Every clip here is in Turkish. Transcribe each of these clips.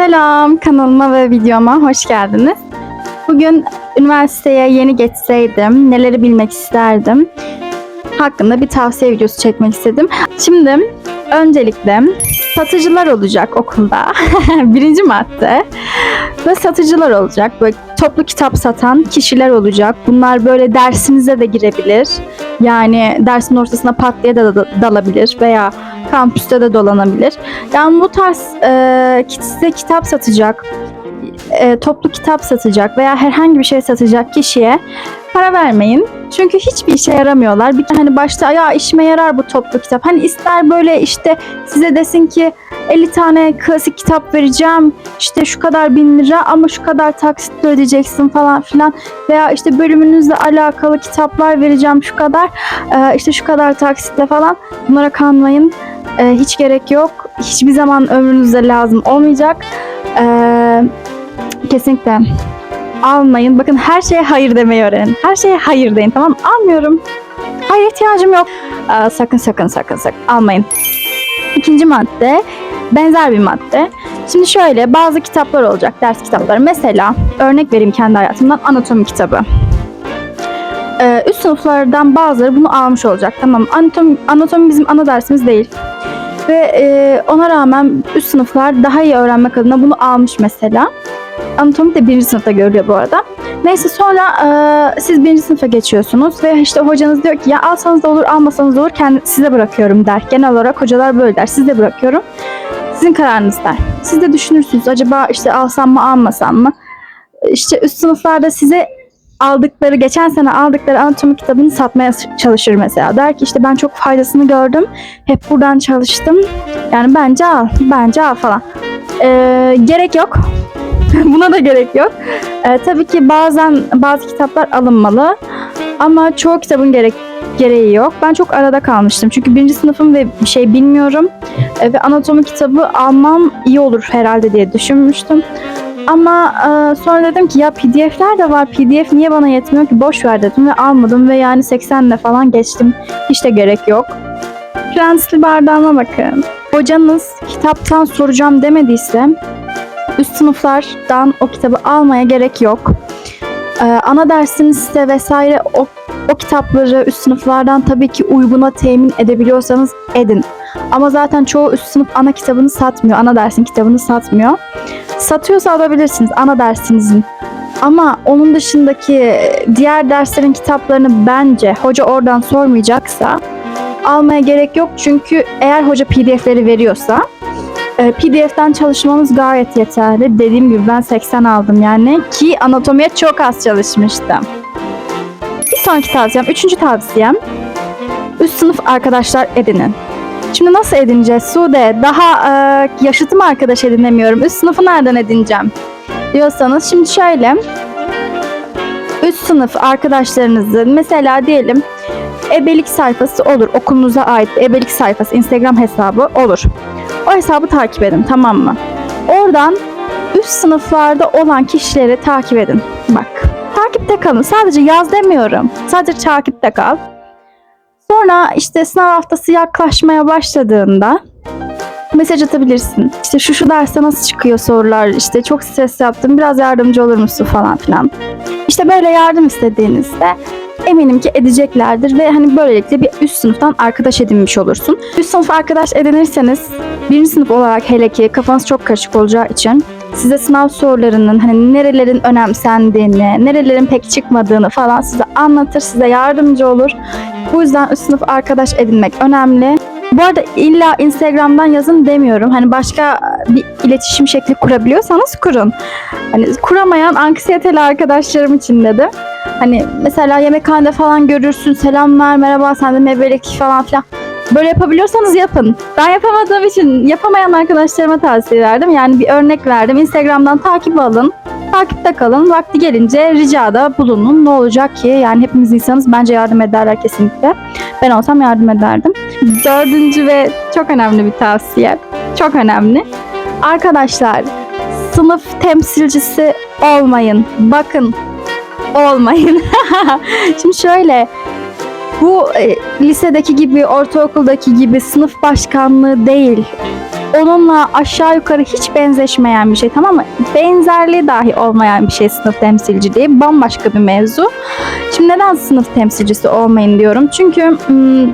Selam kanalıma ve videoma hoş geldiniz. Bugün üniversiteye yeni geçseydim neleri bilmek isterdim hakkında bir tavsiye videosu çekmek istedim. Şimdi öncelikle satıcılar olacak okulda. Birinci madde. Ve satıcılar olacak. Böyle toplu kitap satan kişiler olacak. Bunlar böyle dersinize de girebilir. Yani dersin ortasına pat diye de da- dalabilir veya kampüste de dolanabilir. Yani bu tarz e, size kitap satacak, e, toplu kitap satacak veya herhangi bir şey satacak kişiye para vermeyin. Çünkü hiçbir işe yaramıyorlar. Bir hani başta ya işime yarar bu toplu kitap. Hani ister böyle işte size desin ki 50 tane klasik kitap vereceğim. işte şu kadar bin lira ama şu kadar taksitle ödeyeceksin falan filan. Veya işte bölümünüzle alakalı kitaplar vereceğim şu kadar. e, işte şu kadar taksitle falan. Bunlara kanmayın. E, hiç gerek yok. Hiçbir zaman ömrünüzde lazım olmayacak. E, kesinlikle almayın. Bakın her şeye hayır demeyi öğrenin. Her şeye hayır deyin tamam mı? Almıyorum. Hayır ihtiyacım yok. Aa, sakın sakın sakın sakın almayın. İkinci madde benzer bir madde. Şimdi şöyle bazı kitaplar olacak ders kitapları. Mesela örnek vereyim kendi hayatımdan anatomi kitabı. Ee, üst sınıflardan bazıları bunu almış olacak. Tamam anatomi, anatomi bizim ana dersimiz değil. Ve e, ona rağmen üst sınıflar daha iyi öğrenmek adına bunu almış mesela. Anatomi de birinci sınıfta görülüyor bu arada. Neyse sonra e, siz birinci sınıfa geçiyorsunuz ve işte hocanız diyor ki ya alsanız da olur almasanız da olur kendi, size bırakıyorum der. Genel olarak hocalar böyle der. Size bırakıyorum. Sizin kararınız der. Siz de düşünürsünüz acaba işte alsam mı almasam mı? İşte üst sınıflarda size aldıkları, geçen sene aldıkları anatomi kitabını satmaya çalışır mesela. Der ki işte ben çok faydasını gördüm. Hep buradan çalıştım. Yani bence al, bence al falan. Ee, gerek yok. Buna da gerek yok. Ee, tabii ki bazen bazı kitaplar alınmalı. Ama çoğu kitabın gerek gereği yok. Ben çok arada kalmıştım. Çünkü birinci sınıfım ve bir şey bilmiyorum. Ee, ve anatomi kitabı almam iyi olur herhalde diye düşünmüştüm. Ama e, sonra dedim ki ya pdf'ler de var. pdf niye bana yetmiyor ki? Boş ver dedim ve almadım ve yani 80'le falan geçtim. Hiç de gerek yok. Prensli bardağıma bakın. Hocanız kitaptan soracağım demediyse üst sınıflardan o kitabı almaya gerek yok. Ee, ana dersinizde vesaire o, o kitapları üst sınıflardan tabii ki uyguna temin edebiliyorsanız edin. Ama zaten çoğu üst sınıf ana kitabını satmıyor. Ana dersin kitabını satmıyor. Satıyorsa alabilirsiniz ana dersinizin. Ama onun dışındaki diğer derslerin kitaplarını bence hoca oradan sormayacaksa almaya gerek yok. Çünkü eğer hoca pdf'leri veriyorsa e, PDF'den çalışmamız gayet yeterli. Dediğim gibi ben 80 aldım yani ki anatomiye çok az çalışmıştım. Sonraki tavsiyem, üçüncü tavsiyem üst sınıf arkadaşlar edinin. Şimdi nasıl edineceğiz Sude? Daha e, yaşıtım arkadaş edinemiyorum. Üst sınıfı nereden edineceğim? Diyorsanız şimdi şöyle. Üst sınıf arkadaşlarınızı mesela diyelim ebelik sayfası olur. Okulunuza ait ebelik sayfası, Instagram hesabı olur. O hesabı takip edin tamam mı? Oradan üst sınıflarda olan kişileri takip edin. Bak takipte kalın. Sadece yaz demiyorum. Sadece takipte kal. Sonra işte sınav haftası yaklaşmaya başladığında mesaj atabilirsin. İşte şu şu derste nasıl çıkıyor sorular, işte çok stres yaptım, biraz yardımcı olur musun falan filan. İşte böyle yardım istediğinizde eminim ki edeceklerdir ve hani böylelikle bir üst sınıftan arkadaş edinmiş olursun. Üst sınıf arkadaş edinirseniz birinci sınıf olarak hele ki kafanız çok karışık olacağı için size sınav sorularının hani nerelerin önemsendiğini, nerelerin pek çıkmadığını falan size anlatır, size yardımcı olur. Bu yüzden üst sınıf arkadaş edinmek önemli. Bu arada illa Instagram'dan yazın demiyorum. Hani başka bir iletişim şekli kurabiliyorsanız kurun. Hani kuramayan anksiyeteli arkadaşlarım için dedim. Hani mesela yemekhanede falan görürsün selam ver merhaba sen de mebelik falan filan. Böyle yapabiliyorsanız yapın. Ben yapamadığım için yapamayan arkadaşlarıma tavsiye verdim. Yani bir örnek verdim. Instagram'dan takip alın. Takipte kalın. Vakti gelince ricada bulunun. Ne olacak ki? Yani hepimiz insanız. Bence yardım ederler kesinlikle. Ben olsam yardım ederdim. Dördüncü ve çok önemli bir tavsiye. Çok önemli. Arkadaşlar sınıf temsilcisi olmayın. Bakın olmayın. Şimdi şöyle bu e, lisedeki gibi, ortaokuldaki gibi sınıf başkanlığı değil. onunla aşağı yukarı hiç benzeşmeyen bir şey tamam mı? Benzerliği dahi olmayan bir şey sınıf temsilciliği. Bambaşka bir mevzu. Şimdi neden sınıf temsilcisi olmayın diyorum? Çünkü hmm,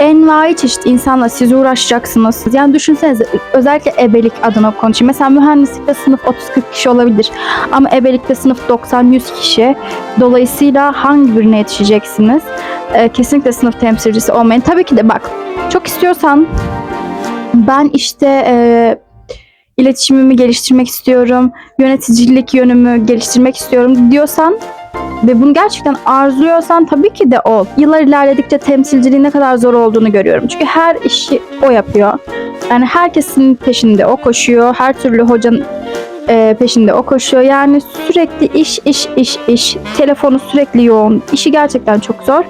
envai çeşit insanla siz uğraşacaksınız. Yani düşünsenize özellikle ebelik adına konuşayım. Mesela mühendislikte sınıf 30-40 kişi olabilir. Ama ebelikte sınıf 90-100 kişi. Dolayısıyla hangi birine yetişeceksiniz? Ee, kesinlikle sınıf temsilcisi olmayın. Tabii ki de bak çok istiyorsan ben işte e, iletişimimi geliştirmek istiyorum, yöneticilik yönümü geliştirmek istiyorum diyorsan ve bunu gerçekten arzuluyorsan tabii ki de ol. Yıllar ilerledikçe temsilciliğin ne kadar zor olduğunu görüyorum. Çünkü her işi o yapıyor. Yani herkesin peşinde o koşuyor. Her türlü hocanın e, peşinde o koşuyor. Yani sürekli iş, iş, iş, iş. Telefonu sürekli yoğun. İşi gerçekten çok zor.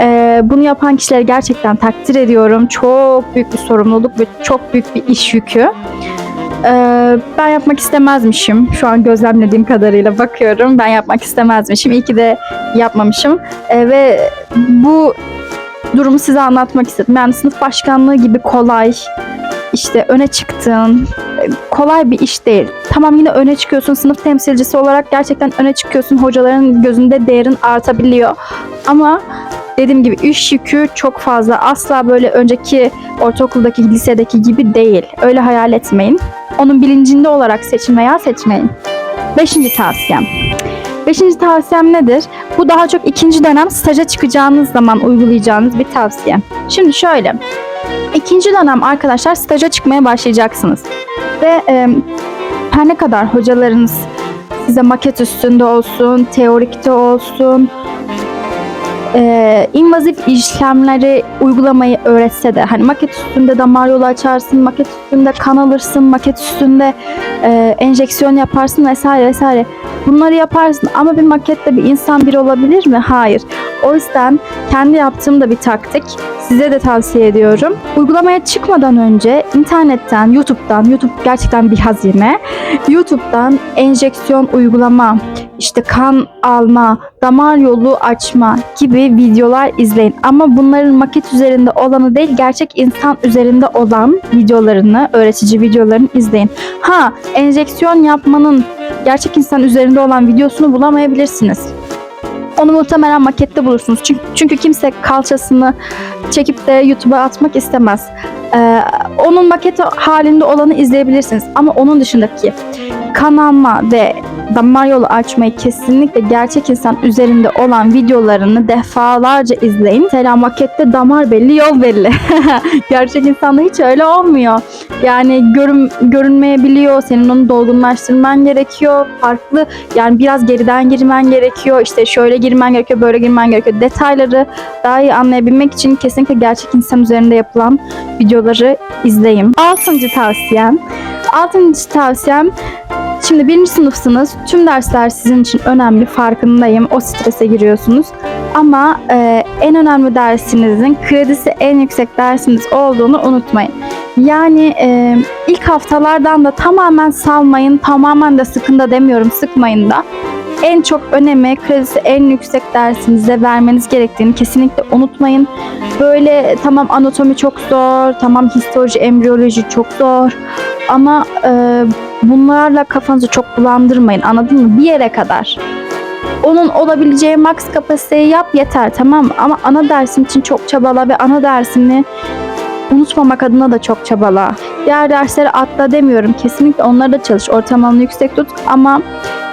E, bunu yapan kişileri gerçekten takdir ediyorum. Çok büyük bir sorumluluk ve çok büyük bir iş yükü. Ee, ben yapmak istemezmişim. Şu an gözlemlediğim kadarıyla bakıyorum. Ben yapmak istemezmişim. İyi ki de yapmamışım. Ee, ve bu durumu size anlatmak istedim. Yani sınıf başkanlığı gibi kolay, işte öne çıktığın e, kolay bir iş değil. Tamam yine öne çıkıyorsun. Sınıf temsilcisi olarak gerçekten öne çıkıyorsun. Hocaların gözünde değerin artabiliyor. Ama dediğim gibi iş yükü çok fazla. Asla böyle önceki ortaokuldaki, lisedeki gibi değil. Öyle hayal etmeyin. Onun bilincinde olarak seçin veya seçmeyin. Beşinci tavsiyem. Beşinci tavsiyem nedir? Bu daha çok ikinci dönem staja çıkacağınız zaman uygulayacağınız bir tavsiye. Şimdi şöyle. İkinci dönem arkadaşlar staja çıkmaya başlayacaksınız. Ve e, her ne kadar hocalarınız size maket üstünde olsun, teorikte olsun, e, invazif işlemleri uygulamayı öğretse de hani maket üstünde damar yolu açarsın, maket üstünde kan alırsın, maket üstünde e, enjeksiyon yaparsın vesaire vesaire. Bunları yaparsın ama bir makette bir insan bir olabilir mi? Hayır. O yüzden kendi yaptığım da bir taktik. Size de tavsiye ediyorum. Uygulamaya çıkmadan önce internetten, YouTube'dan, YouTube gerçekten bir hazine. YouTube'dan enjeksiyon uygulama, işte kan alma, damar yolu açma gibi videolar izleyin. Ama bunların maket üzerinde olanı değil, gerçek insan üzerinde olan videolarını, öğretici videolarını izleyin. Ha, enjeksiyon yapmanın gerçek insan üzerinde olan videosunu bulamayabilirsiniz. Onu muhtemelen makette bulursunuz. Çünkü, çünkü kimse kalçasını çekip de YouTube'a atmak istemez. Ee, onun maket halinde olanı izleyebilirsiniz. Ama onun dışındaki kanalma ve damar yolu açmayı kesinlikle gerçek insan üzerinde olan videolarını defalarca izleyin. Mesela makette damar belli, yol belli. gerçek insanda hiç öyle olmuyor. Yani görün, görünmeyebiliyor. Senin onu dolgunlaştırman gerekiyor. Farklı yani biraz geriden girmen gerekiyor. İşte şöyle girmen gerekiyor, böyle girmen gerekiyor. Detayları daha iyi anlayabilmek için kesinlikle gerçek insan üzerinde yapılan videoları izleyin. Altıncı tavsiyem. Altıncı tavsiyem Şimdi birinci sınıfsınız. Tüm dersler sizin için önemli. Farkındayım. O strese giriyorsunuz. Ama e, en önemli dersinizin kredisi en yüksek dersiniz olduğunu unutmayın. Yani e, ilk haftalardan da tamamen salmayın. Tamamen de sıkın da demiyorum. Sıkmayın da. En çok önemi kredisi en yüksek dersinize vermeniz gerektiğini kesinlikle unutmayın. Böyle tamam anatomi çok zor, tamam histoloji, embriyoloji çok zor ama e, bunlarla kafanızı çok bulandırmayın anladın mı? Bir yere kadar. Onun olabileceği max kapasiteyi yap yeter tamam mı? Ama ana dersin için çok çabala ve ana dersini unutmamak adına da çok çabala. Diğer dersleri atla demiyorum. Kesinlikle onları da çalış. Ortalamanı yüksek tut ama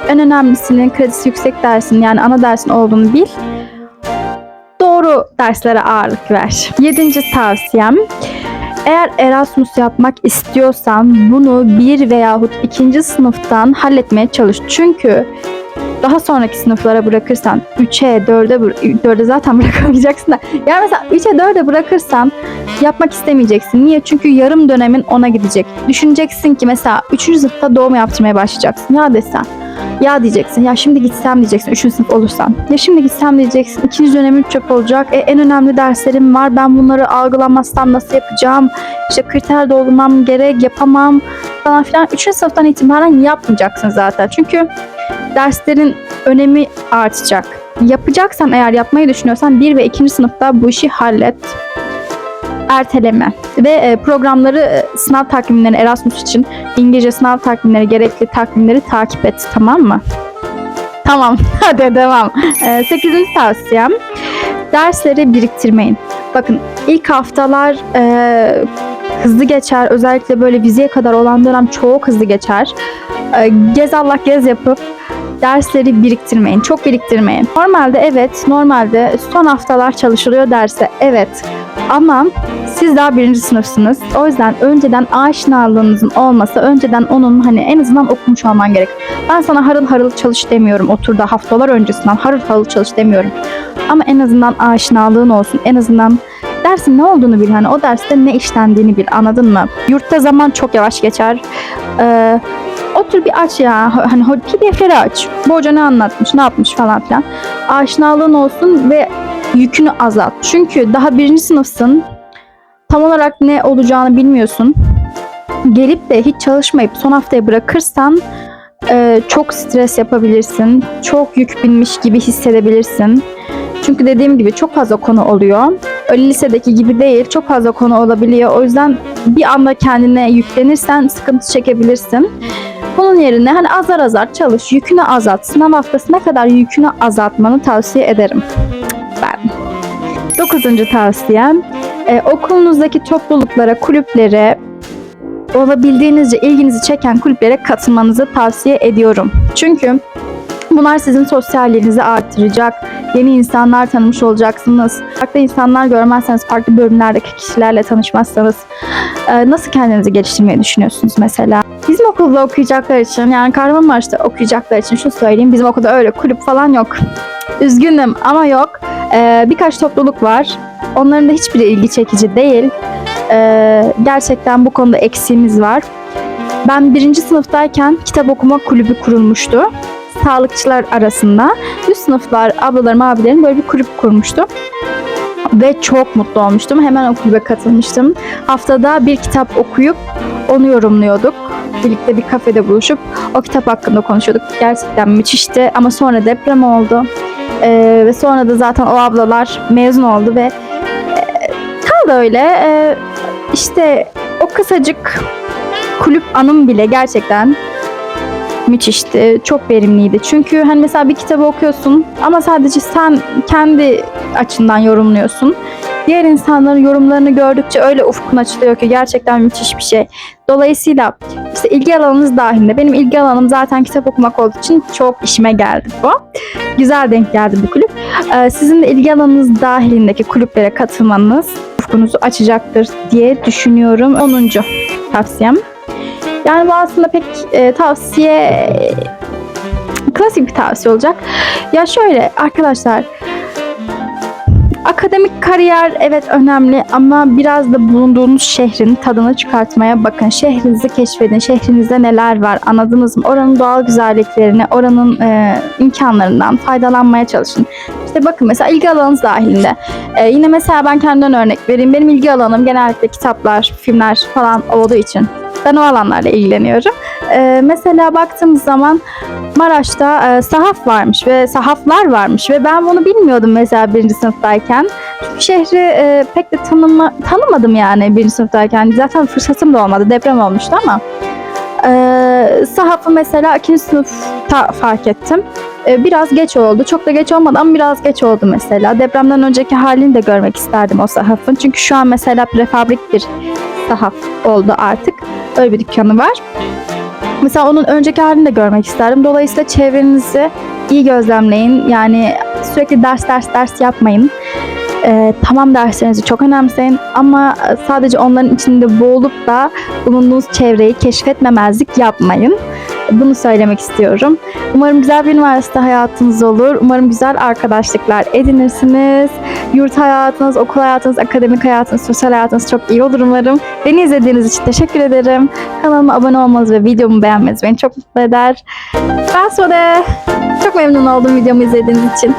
en önemlisinin kredisi yüksek dersin yani ana dersin olduğunu bil. Doğru derslere ağırlık ver. Yedinci tavsiyem eğer Erasmus yapmak istiyorsan bunu bir veyahut ikinci sınıftan halletmeye çalış. Çünkü daha sonraki sınıflara bırakırsan 3'e 4'e 4'e zaten bırakamayacaksın da yani mesela 3'e 4'e bırakırsan yapmak istemeyeceksin. Niye? Çünkü yarım dönemin ona gidecek. Düşüneceksin ki mesela 3. sınıfta doğum yaptırmaya başlayacaksın. Ya desen ya diyeceksin ya şimdi gitsem diyeceksin 3. sınıf olursan. Ya şimdi gitsem diyeceksin 2. dönemim çöp olacak. E, en önemli derslerim var ben bunları algılamazsam nasıl yapacağım? İşte kriter doldurmam gerek yapamam falan filan. 3. sınıftan itibaren yapmayacaksın zaten. Çünkü derslerin önemi artacak. Yapacaksan eğer yapmayı düşünüyorsan 1 ve 2. sınıfta bu işi hallet. Erteleme ve e, programları e, sınav takvimleri Erasmus için İngilizce sınav takvimleri gerekli takvimleri takip et tamam mı? Tamam hadi devam. E, sekizinci tavsiyem dersleri biriktirmeyin. Bakın ilk haftalar e, hızlı geçer. Özellikle böyle vizeye kadar olan dönem çok hızlı geçer. E, gez Allah gez yapıp dersleri biriktirmeyin. Çok biriktirmeyin. Normalde evet, normalde son haftalar çalışılıyor derse evet. Ama siz daha birinci sınıfsınız. O yüzden önceden aşinalığınızın olmasa önceden onun hani en azından okumuş olman gerek. Ben sana harıl harıl çalış demiyorum. Otur da haftalar öncesinden harıl harıl çalış demiyorum. Ama en azından aşinalığın olsun. En azından dersin ne olduğunu bil. Hani o derste ne işlendiğini bil. Anladın mı? Yurtta zaman çok yavaş geçer. Ee, otur bir aç ya. Hani ho- PDF'leri aç. Bu hoca ne anlatmış, ne yapmış falan filan. Aşinalığın olsun ve yükünü azalt. Çünkü daha birinci sınıfsın. Tam olarak ne olacağını bilmiyorsun. Gelip de hiç çalışmayıp son haftaya bırakırsan e, çok stres yapabilirsin. Çok yük binmiş gibi hissedebilirsin. Çünkü dediğim gibi çok fazla konu oluyor. Öyle lisedeki gibi değil. Çok fazla konu olabiliyor. O yüzden bir anda kendine yüklenirsen sıkıntı çekebilirsin. Bunun yerine hani azar azar çalış, yükünü azalt. Sınav haftasına kadar yükünü azaltmanı tavsiye ederim. Ben. Dokuzuncu tavsiyem e, okulunuzdaki topluluklara, kulüplere olabildiğinizce ilginizi çeken kulüplere katılmanızı tavsiye ediyorum. Çünkü bunlar sizin sosyalliğinizi artıracak. Yeni insanlar tanımış olacaksınız. Farklı insanlar görmezseniz, farklı bölümlerdeki kişilerle tanışmazsanız e, nasıl kendinizi geliştirmeyi düşünüyorsunuz mesela? Bizim okulda okuyacaklar için yani Kahramanmaraş'ta okuyacaklar için şunu söyleyeyim. Bizim okulda öyle kulüp falan yok. Üzgünüm ama yok. E, birkaç topluluk var. Onların da hiçbiri ilgi çekici değil. E, gerçekten bu konuda eksiğimiz var. Ben birinci sınıftayken kitap okuma kulübü kurulmuştu. Sağlıkçılar arasında. Üst sınıflar, ablalarım, abilerim böyle bir kulüp kurmuştu. Ve çok mutlu olmuştum. Hemen o kulübe katılmıştım. Haftada bir kitap okuyup onu yorumluyorduk. Birlikte bir kafede buluşup o kitap hakkında konuşuyorduk. Gerçekten müthişti ama sonra deprem oldu. Ee, ve sonra da zaten o ablalar mezun oldu ve e, kaldı öyle. Ee, işte o kısacık kulüp anım bile gerçekten müthişti. Çok verimliydi. Çünkü hani mesela bir kitabı okuyorsun ama sadece sen kendi açından yorumluyorsun. Diğer insanların yorumlarını gördükçe öyle ufkun açılıyor ki gerçekten müthiş bir şey. Dolayısıyla işte ilgi alanınız dahilinde. Benim ilgi alanım zaten kitap okumak olduğu için çok işime geldi bu. Güzel denk geldi bu kulüp. Ee, sizin de ilgi alanınız dahilindeki kulüplere katılmanız ufkunuzu açacaktır diye düşünüyorum. 10. tavsiyem. Yani bu aslında pek e, tavsiye klasik bir tavsiye olacak. Ya şöyle arkadaşlar akademik kariyer evet önemli ama biraz da bulunduğunuz şehrin tadını çıkartmaya bakın. Şehrinizi keşfedin. Şehrinizde neler var anladınız mı? Oranın doğal güzelliklerini, oranın e, imkanlarından faydalanmaya çalışın. İşte bakın mesela ilgi alanınız dahilinde. E, yine mesela ben kendimden örnek vereyim. Benim ilgi alanım genellikle kitaplar, filmler falan olduğu için ben o alanlarla ilgileniyorum. Ee, mesela baktığımız zaman Maraş'ta e, sahaf varmış ve sahaflar varmış ve ben bunu bilmiyordum mesela birinci sınıftayken. Çünkü şehri e, pek de tanıma, tanımadım yani birinci sınıftayken. Zaten fırsatım da olmadı. Deprem olmuştu ama. E, sahafı mesela ikinci sınıfta fark ettim. E, biraz geç oldu. Çok da geç olmadı ama biraz geç oldu mesela. Depremden önceki halini de görmek isterdim o sahafın. Çünkü şu an mesela prefabrik bir sahaf oldu artık. Öyle bir dükkanı var. Mesela onun önceki halini de görmek isterdim. Dolayısıyla çevrenizi iyi gözlemleyin. Yani sürekli ders ders ders yapmayın. Ee, tamam derslerinizi çok önemseyin ama sadece onların içinde boğulup da bulunduğunuz çevreyi keşfetmemezlik yapmayın. Bunu söylemek istiyorum. Umarım güzel bir üniversite hayatınız olur. Umarım güzel arkadaşlıklar edinirsiniz. Yurt hayatınız, okul hayatınız, akademik hayatınız, sosyal hayatınız çok iyi olur umarım. Beni izlediğiniz için teşekkür ederim. Kanalıma abone olmanız ve videomu beğenmeniz beni çok mutlu eder. Ben Sode. Çok memnun oldum videomu izlediğiniz için.